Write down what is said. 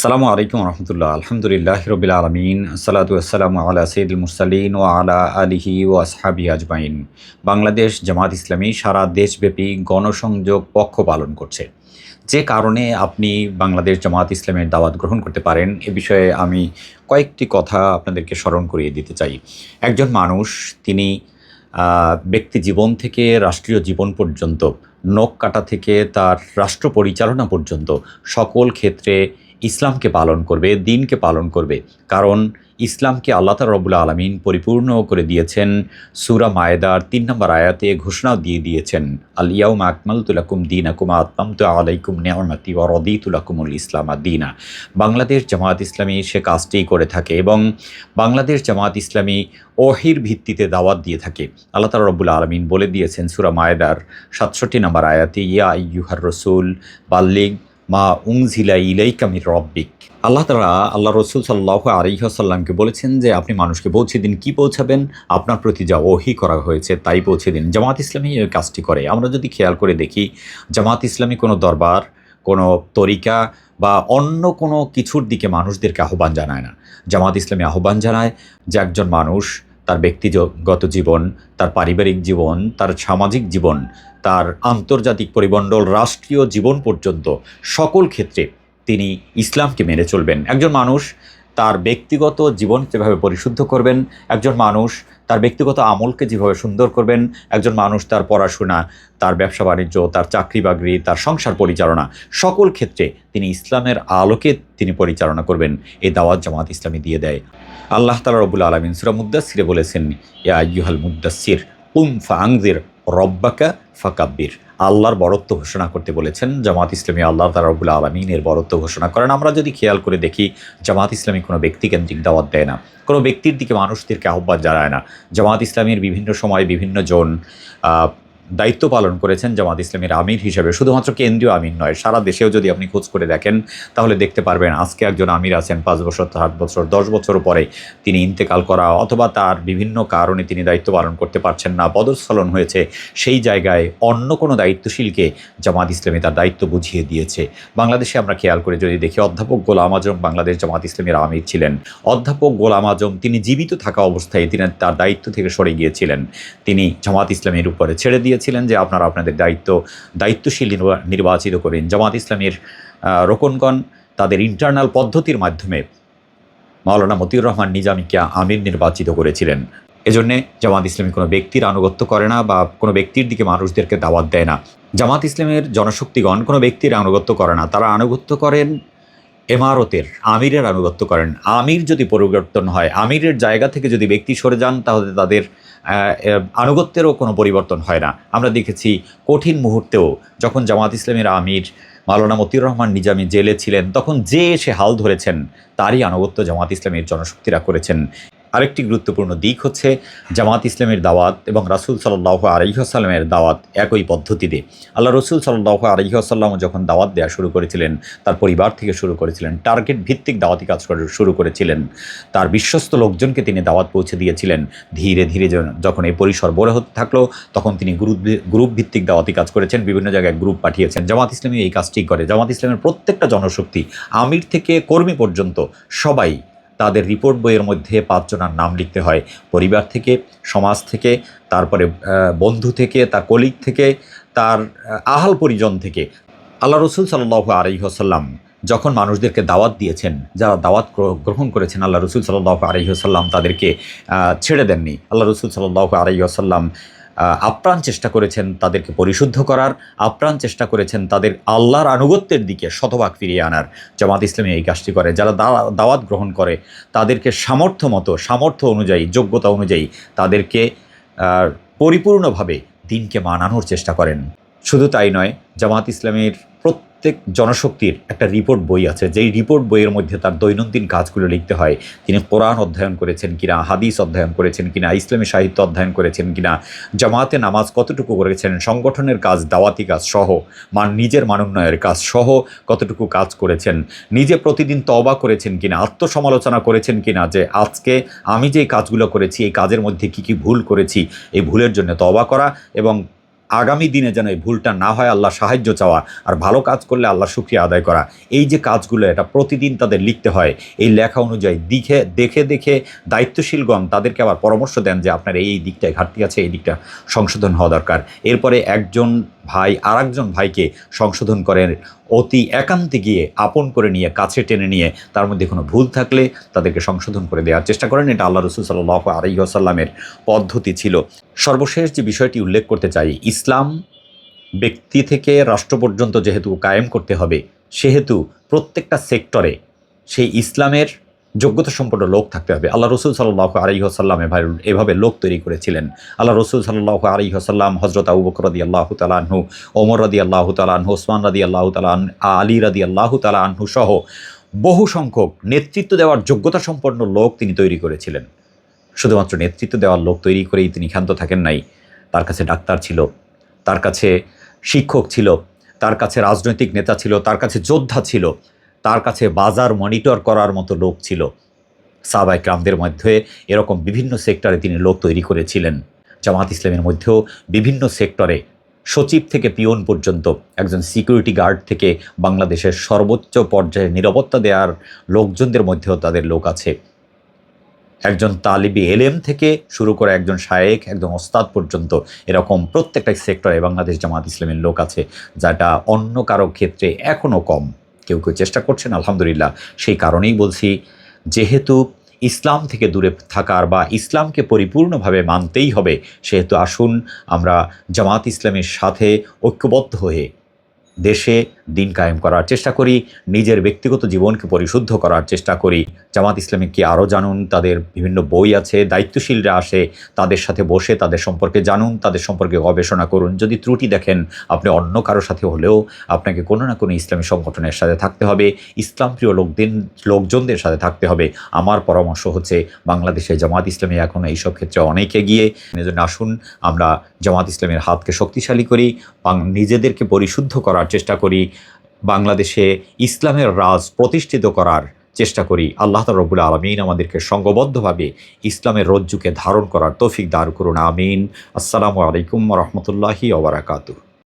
সালামু আলাইকুম রহমতুল্লাহ। আলহামদুলিল্লাহ রবিল আলমিন। সালাতু আসসালামু আলা সঈদুল মুরসালিন ও আলা আলিহি ও আসহাবি আজমাইন। বাংলাদেশ জামাত ইসলামী সারা দেশব্যাপী গণসংযোগ পক্ষ পালন করছে। যে কারণে আপনি বাংলাদেশ জামাত ইসলামের দাওয়াত গ্রহণ করতে পারেন, এ বিষয়ে আমি কয়েকটি কথা আপনাদেরকে স্মরণ করিয়ে দিতে চাই। একজন মানুষ, তিনি ব্যক্তি জীবন থেকে রাষ্ট্রীয় জীবন পর্যন্ত, নখ কাটা থেকে তার রাষ্ট্র পরিচালনা পর্যন্ত সকল ক্ষেত্রে ইসলামকে পালন করবে, দিনকে পালন করবে। কারণ ইসলামকে আল্লাহ রবুল্লা আলমিন পরিপূর্ণ করে দিয়েছেন। সুরা মায়েদার তিন নম্বর আয়াতে ঘোষণা দিয়ে দিয়েছেন আলিয়াউম আকমাল তুলাকুম দিন আকুম আত্মাম তো আলাইকুম নেওয়ামাতি ওরদি তুলাকুমুল ইসলাম দিনা। বাংলাদেশ জামাত ইসলামী সে কাজটি করে থাকে এবং বাংলাদেশ জামাত ইসলামী অহির ভিত্তিতে দাওয়াত দিয়ে থাকে। আল্লাহ তালা রবুল্লা আলমিন বলে দিয়েছেন সুরা মায়েদার সাতষট্টি নম্বর আয়াতে, ইয়া ইউহার রসুল, বাল্লিগ মা উংজিলা ইলাইকামির রব্বিক। আল্লাহ তালা আল্লাহ রসুল সাল্লাহ আলিহাসাল্লামকে বলেছেন যে, আপনি মানুষকে পৌঁছে দিন। কি পৌঁছাবেন? আপনার প্রতি যা ওহি করা হয়েছে তাই পৌঁছে দিন। জামাত ইসলামী এই কাজটি করে। আমরা যদি খেয়াল করে দেখি, জামাত ইসলামী কোনো দরবার, কোনো তরিকা বা অন্য কোনো কিছুর দিকে মানুষদেরকে আহ্বান জানায় না। জামাত ইসলামী আহ্বান জানায় যে, একজন মানুষ তার ব্যক্তিগত জীবন, তার পারিবারিক জীবন, তার সামাজিক জীবন, তার আন্তর্জাতিক পরিমণ্ডল, রাষ্ট্রীয় জীবন পর্যন্ত সকল ক্ষেত্রে তিনি ইসলামকে মেনে চলবেন। একজন মানুষ তার ব্যক্তিগত জীবন যেভাবে পরিশুদ্ধ করবেন? একজন মানুষ তার ব্যক্তিগত আমলকে যেভাবে সুন্দর করবেন, একজন মানুষ তার পড়াশোনা, তার ব্যবসা বাণিজ্য, তার চাকরি বাকরি, তার সংসার পরিচালনা, সকল ক্ষেত্রে তিনি ইসলামের আলোকে তিনি পরিচালনা করবেন। এই দাওয়াত জামাত ইসলামী দিয়ে দেয়। আল্লাহ তালা রবুল আলমিন সুরা মুদাসিরে বলেছেন, ইয়া ইউহাল মুদাসির উম ফাংজির রব্বাকা ফাকাব্বির। আল্লাহর বরত্ব ঘোষণা করতে বলেছেন, জামাত ইসলামী আল্লাহ তারাবুল রবুল আলমিনের বরত্ব ঘোষণা করেন। আমরা যদি খেয়াল করে দেখি, জামাত ইসলামী কোনো ব্যক্তিকেন্দ্রিক দাওয়াত দেয় না। কোনো ব্যক্তির দিকে মানুষদেরকে আহ্বান জানায় না। জামাত ইসলামের বিভিন্ন সময় বিভিন্ন জন দায়িত্ব পালন করেছেন জামাত ইসলামের আমির হিসেবে। শুধুমাত্র কেন্দ্রীয় আমির নয়, সারা দেশেও যদি আপনি খোঁজ করে দেখেন, তাহলে দেখতে পারবেন আজকে একজন আমির আছেন পাঁচ বছর, সাত বছর, দশ বছর পরে তিনি ইন্তেকাল করা অথবা তার বিভিন্ন কারণে তিনি দায়িত্ব পালন করতে পারছেন না, পদস্খলন হয়েছে, সেই জায়গায় অন্য কোনো দায়িত্বশীলকে জামাত ইসলামী তার দায়িত্ব বুঝিয়ে দিয়েছে। বাংলাদেশে আমরা খেয়াল করে যদি দেখি, অধ্যাপক গোলাম আজম বাংলাদেশ জামাত ইসলামের আমির ছিলেন। অধ্যাপক গোলাম আজম তিনি জীবিত থাকা অবস্থায় তিনি তার দায়িত্ব থেকে সরে গিয়েছিলেন। তিনি জামাত ইসলামের উপরে ছেড়ে দিয়েছিলেন যে আপনারা আপনাদের দায়িত্ব, দায়িত্বশীল নির্বা- নির্বাচিত করেন। জামাত ইসলামের রোকনগণ তাদের ইন্টারনাল পদ্ধতির মাধ্যমে মাওলানা মতিউর রহমান নিজামীকে আমির নির্বাচিত করেছিলেন। এজন্যে জামাত ইসলামী কোনো ব্যক্তির আনুগত্য করে না বা কোনো ব্যক্তির দিকে মানুষদেরকে দাওয়াত দেয় না। জামাত ইসলামের জনশক্তিগণ কোনো ব্যক্তির আনুগত্য করে না। তারা আনুগত্য করেন এমারতের, আমিরের আনুগত্য করেন। আমির যদি পরিবর্তন হয়, আমিরের জায়গা থেকে যদি ব্যক্তি সরে যান, তাহলে তাদের আনুগত্যেরও কোনো পরিবর্তন হয় না। আমরা দেখেছি কঠিন মুহূর্তেও যখন জামাত ইসলামের আমির মালানা মতিউর রহমান নিজামী জেলে ছিলেন, তখন যে এসে হাল ধরেছেন, তারই আনুগত্য জামাত ইসলামের জনশক্তিরা করেছেন। আরেকটি গুরুত্বপূর্ণ দিক হচ্ছে জামাত ইসলামের দাওয়াত এবং রাসুল সাল্লাহ আলহিহাসাল্লামের দাওয়াত একই পদ্ধতিতে। আল্লাহ রসুল সাল্লাহ আলহিহাসাল্লাম যখন দাওয়াত দেওয়া শুরু করেছিলেন, তার পরিবার থেকে শুরু করেছিলেন, টার্গেট ভিত্তিক দাওয়াতি কাজ করে শুরু করেছিলেন, তার বিশ্বস্ত লোকজনকে তিনি দাওয়াত পৌঁছে দিয়েছিলেন। ধীরে ধীরে যখন এই পরিসর বড় হতে থাকল, তখন তিনি গ্রুপ গ্রুপ ভিত্তিক দাওয়াতি কাজ করেছেন, বিভিন্ন জায়গায় গ্রুপ পাঠিয়েছেন। জামাত ইসলামী এই কাজটি করে। জামাত ইসলামের প্রত্যেকটা জনশক্তি আমির থেকে কর্মী পর্যন্ত সবাই তাদের রিপোর্ট বইয়ের মধ্যে পাঁচজনার নাম লিখতে হয়। পরিবার থেকে, সমাজ থেকে, তারপরে বন্ধু থেকে, তার কলিগ থেকে, তার আহাল পরিজন থেকে। আল্লাহ রসুল সাল্লাহ আলহিহসাল্লাম যখন মানুষদেরকে দাওয়াত দিয়েছেন, যারা দাওয়াত গ্রহণ করেছেন, আল্লাহ রসুল সাল্লাহ আলহিহসাল্লাম তাদেরকে ছেড়ে দেননি। আল্লাহ রসুল সাল্লাহ আলহিহসাল্লাম আপ্রাণ চেষ্টা করেছেন তাদেরকে পরিশুদ্ধ করার, আপ্রাণ চেষ্টা করেছেন তাদের আল্লাহর আনুগত্যের দিকে শতভাগ ফিরিয়ে আনার জামাত ইসলামী এই কাজটি করে। যারা দাওয়া- দাওয়াত গ্রহণ করে, তাদেরকে সামর্থ্য মতো, সামর্থ্য অনুযায়ী, যোগ্যতা অনুযায়ী তাদেরকে পরিপূর্ণভাবে দিনকে মানানোর চেষ্টা করেন। শুধু তাই নয়, জামাত ইসলামের প্রত্যেক জনশক্তির একটা রিপোর্ট বই আছে। যেই রিপোর্ট বইয়ের মধ্যে তার দৈনন্দিন কাজগুলো লিখতে হয়। তিনি কোরআন অধ্যয়ন করেছেন কিনা, হাদিস অধ্যয়ন করেছেন কিনা, ইসলামী সাহিত্য অধ্যয়ন করেছেন কিনা, জামাতে নামাজ কতটুকু করেছেন, সংগঠনের কাজ, দাওয়াতি কাজ সহ, মান নিজের মানোন্নয়ের কাজ সহ কতটুকু কাজ করেছেন, নিজে প্রতিদিন তওবা করেছেন কিনা, আত্মসমালোচনা করেছেন কিনা যে আজকে আমি যে কাজগুলো করেছি, এই কাজের মধ্যে কি কি ভুল করেছি, এই ভুলের জন্য তওবা করা এবং আগামী দিনে যেন এই ভুলটা না হয়, আল্লাহ সাহায্য চাওয়া আর ভালো কাজ করলে আল্লাহ সুখী আদায় করা। এই যে কাজগুলো, এটা প্রতিদিন তাদের লিখতে হয়। এই লেখা অনুযায়ী দিখে, দেখে দেখে দায়িত্বশীলগণ তাদেরকে আবার পরামর্শ দেন যে আপনার এই দিকটায় ঘাটতি আছে, এই দিকটা সংশোধন হওয়া দরকার। এরপরে একজন ভাই আর একজন ভাইকে সংশোধন করেন। অতি একান্তে গিয়ে আপন করে নিয়ে, কাছে টেনে নিয়ে, তার মধ্যে কোনো ভুল থাকলে তাদেরকে সংশোধন করে দেওয়ার চেষ্টা করেন। এটা আল্লাহ রসুল সাল্লাহ আসাল্লামের পদ্ধতি ছিল। সর্বশেষ যে বিষয়টি উল্লেখ করতে চাই, ইসলাম ব্যক্তি থেকে রাষ্ট্র পর্যন্ত যেহেতু কায়েম করতে হবে, সেহেতু প্রত্যেকটা সেক্টরে সেই ইসলামের যোগ্যতা সম্পন্ন লোক থাকতে হবে। আল্লাহ রসুল সাল্লাহ আলিহাসাল্লাম এভাবে লোক তৈরি করেছিলেন। আল্লাহ রসুল সাল্লাহ আলিহাসাল্লাম হজরত আবু বকর রদি আল্লাহ তালাহু ওমর রদি আল্লাহ তালাহু ওসমান রদি আল্লাহ তালাহ আলী রদি আল্লাহ তালাহু সহ বহু সংখ্যক নেতৃত্ব দেওয়ার যোগ্যতা সম্পন্ন লোক তিনি তৈরি করেছিলেন। শুধুমাত্র নেতৃত্ব দেওয়ার লোক তৈরি করেই তিনি ক্ষান্ত থাকেন নাই। তার কাছে ডাক্তার ছিল, তার কাছে শিক্ষক ছিল, তার কাছে রাজনৈতিক নেতা ছিল, তার কাছে যোদ্ধা ছিল তার কাছে বাজার মনিটর করার মতো লোক ছিল। সাবাই ক্রামদের মধ্যে এরকম বিভিন্ন সেক্টরে তিনি লোক তৈরি করেছিলেন। জামাত ইসলামের মধ্যেও বিভিন্ন সেক্টরে সচিব থেকে পিয়ন পর্যন্ত, একজন সিকিউরিটি গার্ড থেকে বাংলাদেশের সর্বোচ্চ পর্যায়ে নিরাপত্তা দেওয়ার লোকজনদের মধ্যেও তাদের লোক আছে। একজন তালিবি এলেম থেকে শুরু করে একজন শায়েক একজন ওস্তাদ পর্যন্ত এরকম প্রত্যেকটা সেক্টরে বাংলাদেশ জামাত ইসলামের লোক আছে, যেটা অন্য কারও ক্ষেত্রে এখনও কম। কেউ কেউ চেষ্টা করছেন, আলহামদুলিল্লাহ। সেই কারণেই বলছি, যেহেতু ইসলাম থেকে দূরে থাকার বা ইসলামকে পরিপূর্ণভাবে মানতেই হবে, সেহেতু আসুন আমরা জামাত ইসলামের সাথে ঐক্যবদ্ধ হয়ে দেশে দিন কায়েম করার চেষ্টা করি, নিজের ব্যক্তিগত জীবনকে পরিশুদ্ধ করার চেষ্টা করি। জামাত ইসলামীকে আরও জানুন, তাদের বিভিন্ন বই আছে, দায়িত্বশীলরা আসে, তাদের সাথে বসে তাদের সম্পর্কে জানুন, তাদের সম্পর্কে গবেষণা করুন। যদি ত্রুটি দেখেন, আপনি অন্য কারোর সাথে হলেও আপনাকে কোনো না কোনো ইসলামী সংগঠনের সাথে থাকতে হবে ইসলাম প্রিয় লোকদিন লোকজনদের সাথে থাকতে হবে। আমার পরামর্শ হচ্ছে, বাংলাদেশে জামাত ইসলামী এখন এইসব ক্ষেত্রে অনেকে এজন্য আসুন, আমরা জামাত ইসলামের হাতকে শক্তিশালী করি নিজেদেরকে পরিশুদ্ধ করার চেষ্টা করি, বাংলাদেশে ইসলামের রাজ প্রতিষ্ঠিত করার চেষ্টা করি। আল্লাহ রবুল আলমিন আমাদেরকে সঙ্গবদ্ধভাবে ইসলামের রজ্জুকে ধারণ করার তৌফিক দার করুন। আমিন। আসসালামু আলাইকুম রহমতুল্লাহি ওবরাকাতুহ